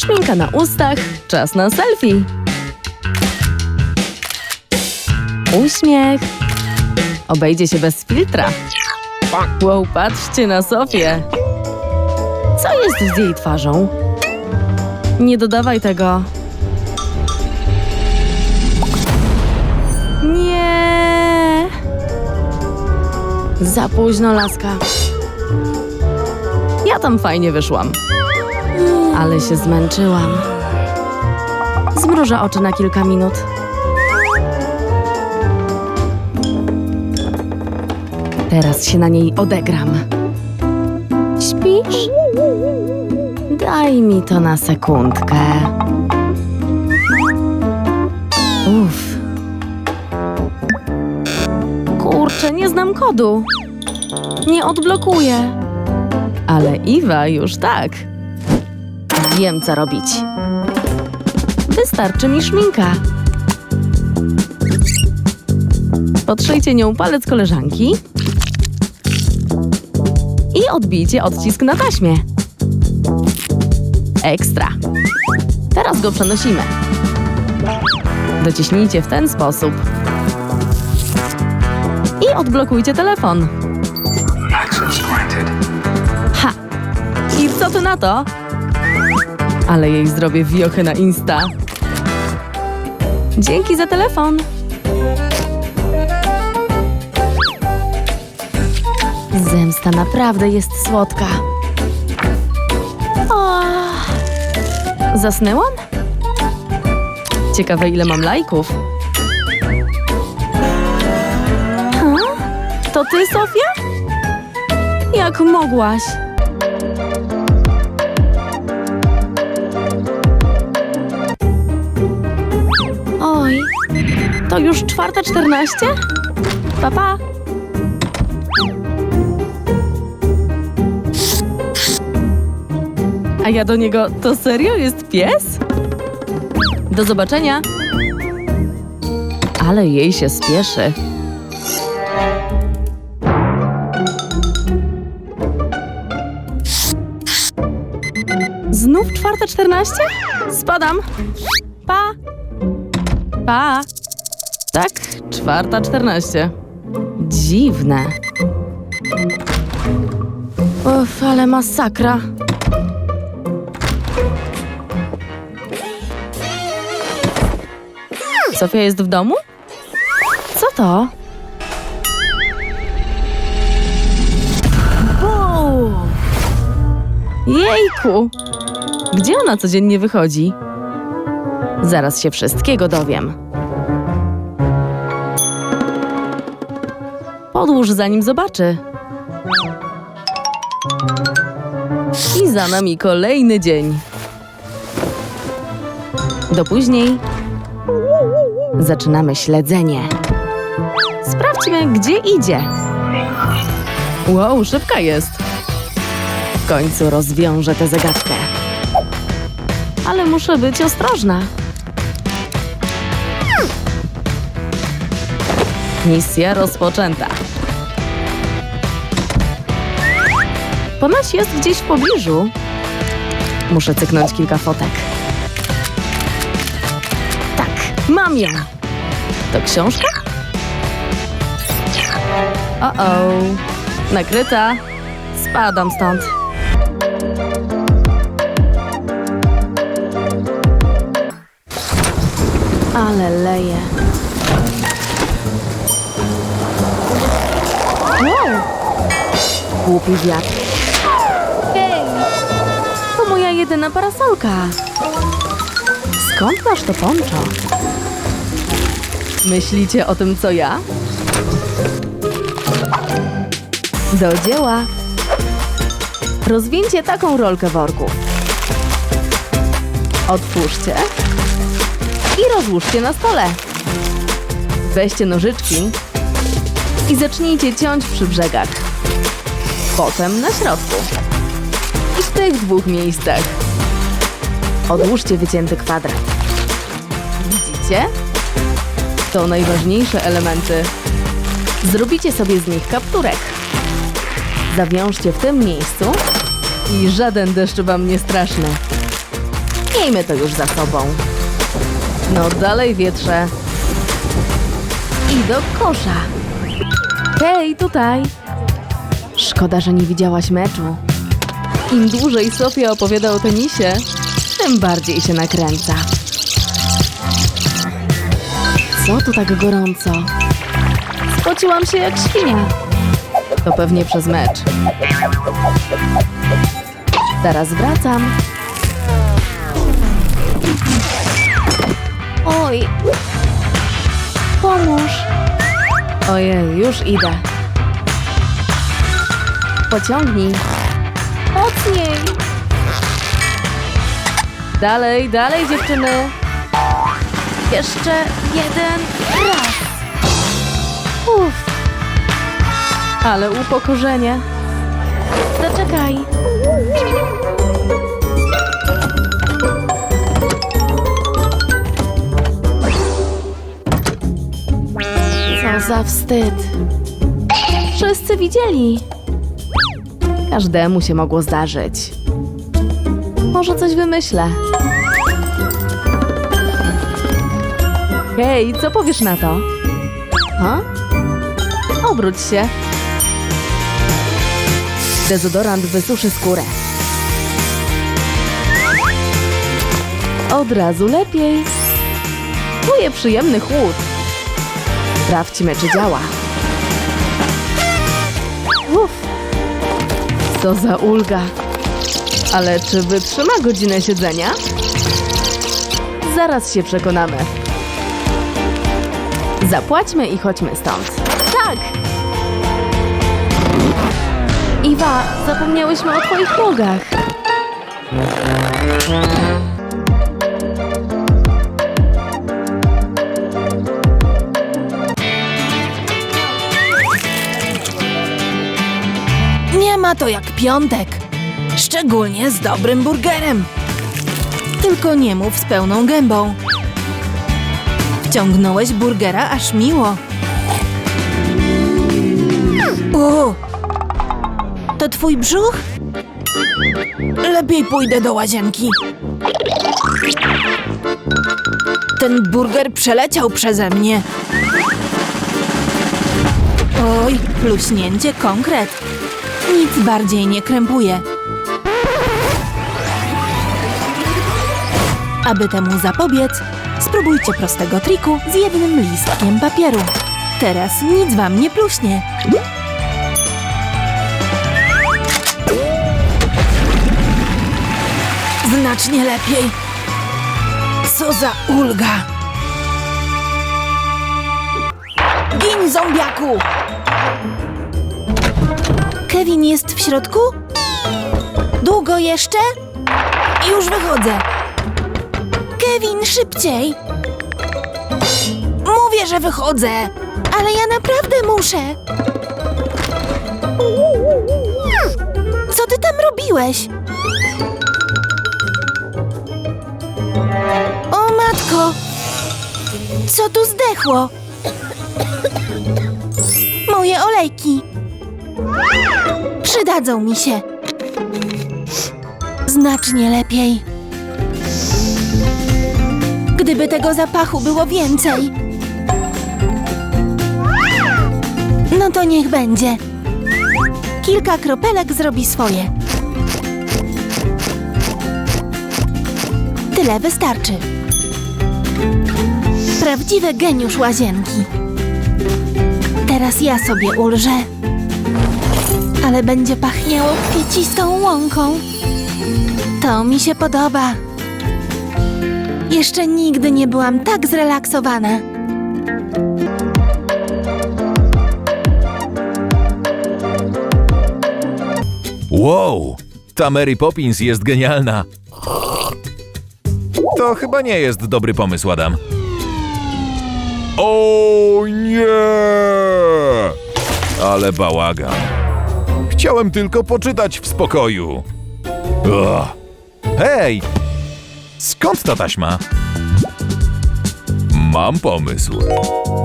Szminka na ustach, czas na selfie. Uśmiech. Obejdzie się bez filtra. Wow, patrzcie na Sofię. Co jest z jej twarzą? Nie dodawaj tego. Nie. Za późno, laska. Ja tam fajnie wyszłam. Ale się zmęczyłam. Zmrużę oczy na kilka minut. Teraz się na niej odegram. Śpisz? Daj mi to na sekundkę. Uff. Kurczę, nie znam kodu. Nie odblokuję. Ale Iwa już tak. Wiem, co robić. Wystarczy mi szminka. Potrzyjcie nią palec koleżanki i odbijcie odcisk na taśmie. Ekstra. Teraz go przenosimy. Dociśnijcie w ten sposób. I odblokujcie telefon. Ha! I co ty na to? Ale jej zrobię wiochę na Insta. Dzięki za telefon. Zemsta naprawdę jest słodka. O. Zasnęłam? Ciekawe ile mam lajków. To ty, Sofia? Jak mogłaś? To już czwarta czternaście? Papa. A ja do niego, to serio jest pies? Do zobaczenia. Ale jej się spieszy. Znów czwarta czternaście? Spadam. Pa. Pa. Czwarta czternaście. Dziwne. Uff, ale masakra. Sofia jest w domu? Co to? Wow. Jejku! Gdzie ona codziennie wychodzi? Zaraz się wszystkiego dowiem. Podłóż zanim zobaczy. I za nami kolejny dzień. Do później. Zaczynamy śledzenie. Sprawdźmy, gdzie idzie. Wow, szybka jest. W końcu rozwiążę tę zagadkę. Ale muszę być ostrożna. Misja rozpoczęta. Ponoć jest gdzieś w pobliżu. Muszę cyknąć kilka fotek. Tak, mam ją. To książka? O-o. Nakryta. Spadam stąd. Ale leje. Wow! Głupi wiatr. Jedyna parasolka. Skąd masz to poncho? Myślicie o tym, co ja? Do dzieła! Rozwieńcie taką rolkę worków. Otwórzcie i rozłóżcie na stole. Weźcie nożyczki i zacznijcie ciąć przy brzegach. Potem na środku. Tych dwóch miejscach. Odłóżcie wycięty kwadrat. Widzicie? To najważniejsze elementy. Zrobicie sobie z nich kapturek. Zawiążcie w tym miejscu i żaden deszcz wam nie straszny. Miejmy to już za sobą. No dalej wietrze. I do kosza. Hej, tutaj. Szkoda, że nie widziałaś meczu. Im dłużej Sofia opowiada o tenisie, tym bardziej się nakręca. Co tu tak gorąco? Spociłam się jak świnia. To pewnie przez mecz. Zaraz wracam. Oj. Pomóż. Ojej, już idę. Pociągnij. Mocniej. Dalej, dalej dziewczyny. Jeszcze jeden raz. Uff. Ale upokorzenie. Zaczekaj. Co za wstyd. Wszyscy widzieli. Każdemu się mogło zdarzyć. Może coś wymyślę. Hej, co powiesz na to? Ha? Obróć się. Dezodorant wysuszy skórę. Od razu lepiej. Czuję przyjemny chłód. Sprawdźmy, czy działa. Uff. Co za ulga. Ale czy wytrzyma godzinę siedzenia? Zaraz się przekonamy. Zapłaćmy i chodźmy stąd. Tak! Iwa, zapomniałyśmy o twoich nogach. Nie ma to jak piątek. Szczególnie z dobrym burgerem. Tylko nie mów z pełną gębą. Wciągnąłeś burgera aż miło. O! To twój brzuch? Lepiej pójdę do łazienki. Ten burger przeleciał przeze mnie. Oj, pluśnięcie konkret. Nic bardziej nie krępuje. Aby temu zapobiec, spróbujcie prostego triku z jednym listkiem papieru. Teraz nic wam nie pluśnie. Znacznie lepiej. Co za ulga. Gin, zombiaku! Kevin jest w środku? Długo jeszcze? Już wychodzę. Kevin, szybciej! Mówię, że wychodzę, ale ja naprawdę muszę. Co ty tam robiłeś? O matko! Co tu zdechło? Moje olejki. Przydadzą mi się. Znacznie lepiej. Gdyby tego zapachu było więcej. No to niech będzie. Kilka kropelek zrobi swoje. Tyle wystarczy. Prawdziwy geniusz łazienki. Teraz ja sobie ulżę ale będzie pachniało kwiecistą łąką. To mi się podoba. Jeszcze nigdy nie byłam tak zrelaksowana. Wow! Ta Mary Poppins jest genialna. To chyba nie jest dobry pomysł, Adam. O nie! Ale bałagan. Chciałem tylko poczytać w spokoju. Ugh. Hej! Skąd ta taśma? Mam pomysł.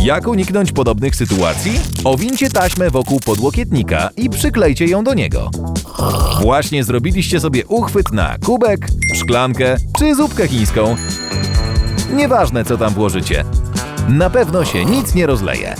Jak uniknąć podobnych sytuacji? Owincie taśmę wokół podłokietnika i przyklejcie ją do niego. Właśnie zrobiliście sobie uchwyt na kubek, szklankę czy zupkę chińską. Nieważne co tam włożycie. Na pewno się nic nie rozleje.